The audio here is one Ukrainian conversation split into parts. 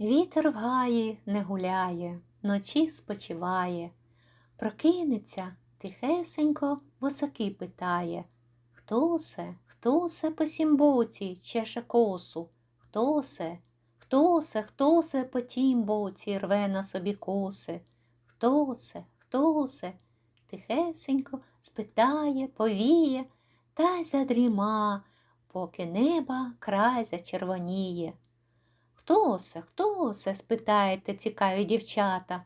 Вітер в гаї не гуляє, вночі спочиває. Прокинеться, тихесенько восаки питає. Хто се, хто се по сім боці чеше косу? Хто се, хто се, хто се по тім боці рве на собі коси? Хто се, хто се? Тихесенько спитає, повіє, та й задріма, поки неба край зачервоніє. Хто се, хто се? спитаєте цікаві дівчата.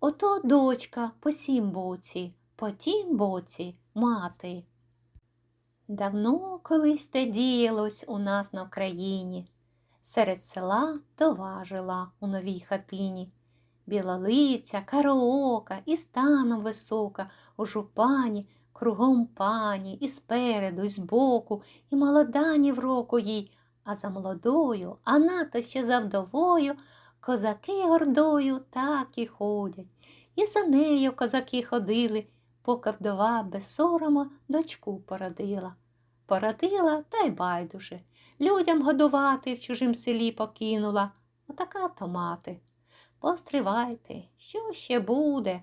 Ото дочка по сім боці, по тім боці мати. Давно колись те діялось у нас на Україні. Серед села дова жила у новій хатині. Білолиця, караока і станом висока, у жупані, кругом пані, і спереду, і збоку, і молода ні в року їй, а за молодою, а нато ще за вдовою, козаки гордою так і ходять. І за нею козаки ходили, поки вдова без сорому дочку породила. Породила та й байдуже. Людям годувати в чужім селі покинула. Отака то мати. Постривайте, що ще буде?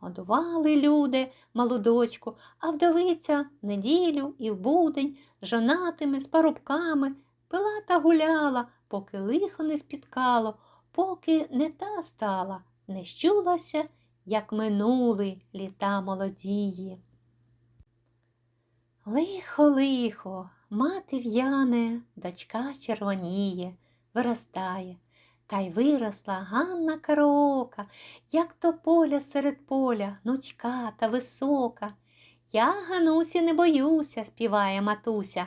Годували люди малу дочку, а вдовиця неділю і в будень з жонатими, з парубками пила та гуляла, поки лихо не спіткало, поки не та стала, не щулася, як минули літа молодії. Лихо, лихо, мати в'яне, дочка червоніє, виростає, та й виросла Ганна Караока, як то поля серед поля, гнучка та висока. Я, Ганусі, не боюся, співає матуся,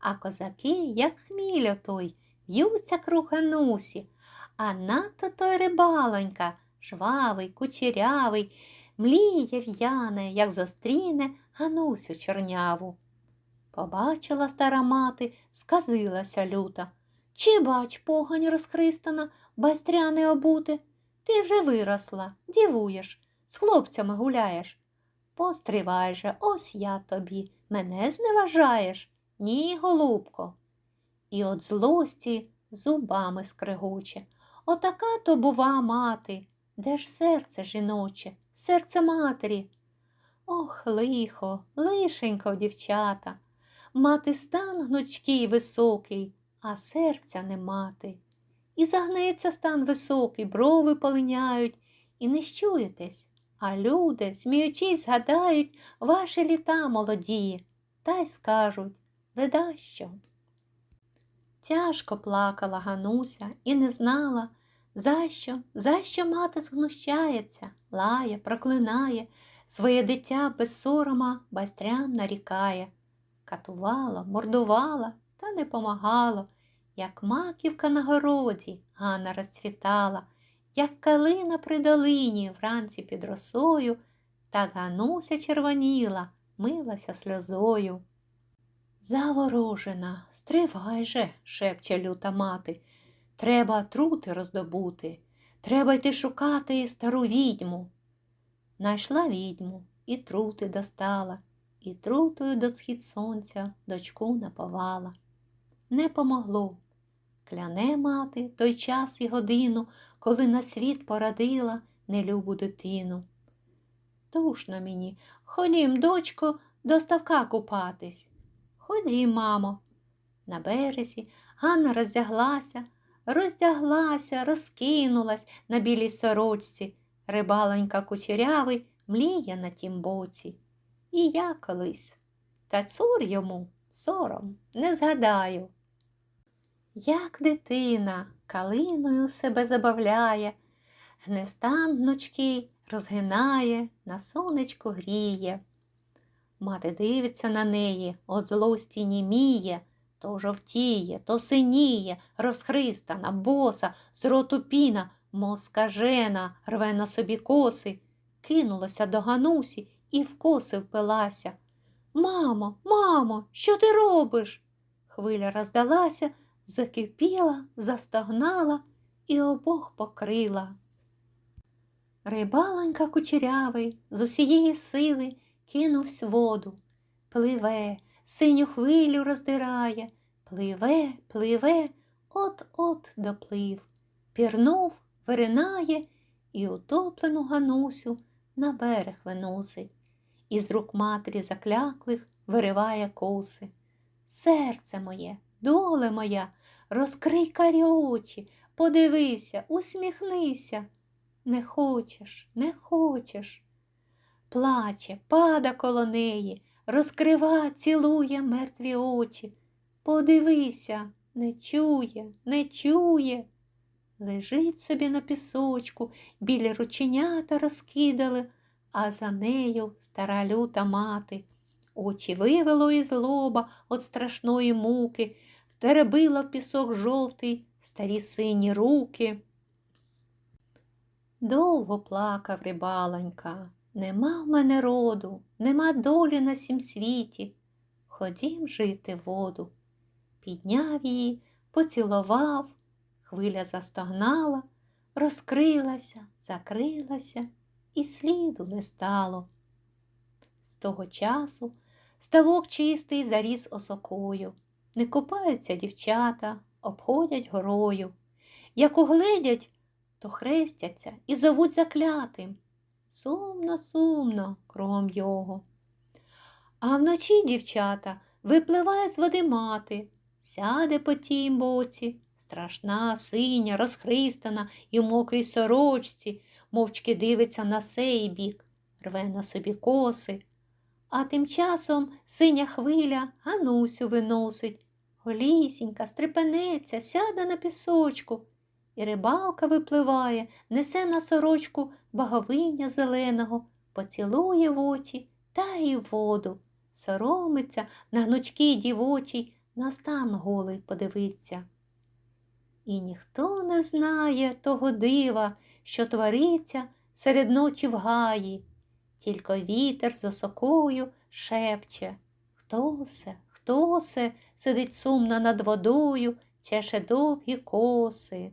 а козаки, як хміль той, в'ються круг Ганусі, а надто той рибалонька, жвавий, кучерявий, мліє в'яне, як зустріне Ганусю чорняву. Побачила стара мати, сказилася люта. Чи бач, погань розхристана, байстряне обути? Ти вже виросла, дівуєш, з хлопцями гуляєш. Постривай же, ось я тобі, мене зневажаєш? Ні, голубко. І от злості зубами скригоче. Отака то бува мати, де ж серце жіноче, серце матері. Ох, лихо, лишенько, дівчата. Мати стан гнучкий високий, а серця не мати. І загнеться стан високий, брови полиняють, і не щуєтесь, а люди, сміючись, згадають ваші літа молоді, та й скажуть ледащо. Тяжко плакала Гануся і не знала, за що, за що мати згнущається, лає, проклинає, своє дитя без сорома байстрям нарікає. Катувала, мордувала та не помагало, як маківка на городі Ганна розцвітала, як калина при долині вранці під росою, так Гануся червоніла, милася сльозою. Заворожена, стривай же, шепче люта мати. Треба трути роздобути, треба йти шукати стару відьму. Найшла відьму і трути достала, і трутою до схід сонця дочку наповала. Не помогло. Кляне мати той час і годину, коли на світ породила нелюбу дитину. Душно мені, ходім, дочко, до ставка купатись. Ходім, мамо. На березі Ганна роздяглася, роздяглася, розкинулась на білій сорочці. Рибалонька кучерявий мліє на тім боці. І я колись. Та цур йому сором не згадаю. Як дитина калиною себе забавляє, гнестан гнучкий розгинає, на сонечко гріє. Мати дивиться на неї, от злості німіє, то жовтіє, то синіє, розхристана, боса, з роту піна, мов рве на собі коси, кинулася до Ганусі і в коси впилася. Мамо, мамо, що ти робиш? Хвиля роздалася, закипіла, застогнала і обох покрила. Рибалонька кучерявий з усієї сили кинувсь воду, пливе, синю хвилю роздирає, пливе, пливе, от-от доплив. пірнув, виринає і утоплену Ганусю на берег виносить. Із рук матері закляклих вириває коси. Серце моє, доле моя, розкрий карі очі, подивися, усміхнися. Не хочеш, не хочеш. Плаче, пада коло неї, розкрива, цілує мертві очі. Подивися, не чує, не чує. Лежить собі на пісочку, біля рученята розкидали, а за нею стара люта мати. Очі вивело із лоба от страшної муки, втеребила в пісок жовтий старі сині руки. Довго плакав рибалонька, нема в мене роду, нема долі на сім світі. Ходім жити воду. Підняв її, поцілував, хвиля застогнала, розкрилася, закрилася, і сліду не стало. З того часу ставок чистий заріс осокою. Не купаються дівчата, обходять горою. Як угледять, то хрестяться і зовуть заклятим. Сумно, сумно кругом його. А вночі дівчата випливає з води мати, сяде по тім боці, страшна, синя, розхристана і в мокрій сорочці, мовчки дивиться на сей бік, рве на собі коси. А тим часом синя хвиля Ганусю виносить. Голісінька, стрепенеться, сяде на пісочку. І рибалка випливає, несе на сорочку баговиння зеленого, поцілує в очі та й в воду. Соромиться на гнучкій дівочій, на стан голий подивиться. І ніхто не знає того дива, що твориться серед ночі в гаї, тільки вітер з осокою шепче. Хто се, хто се сидить сумно над водою, чеше довгі коси.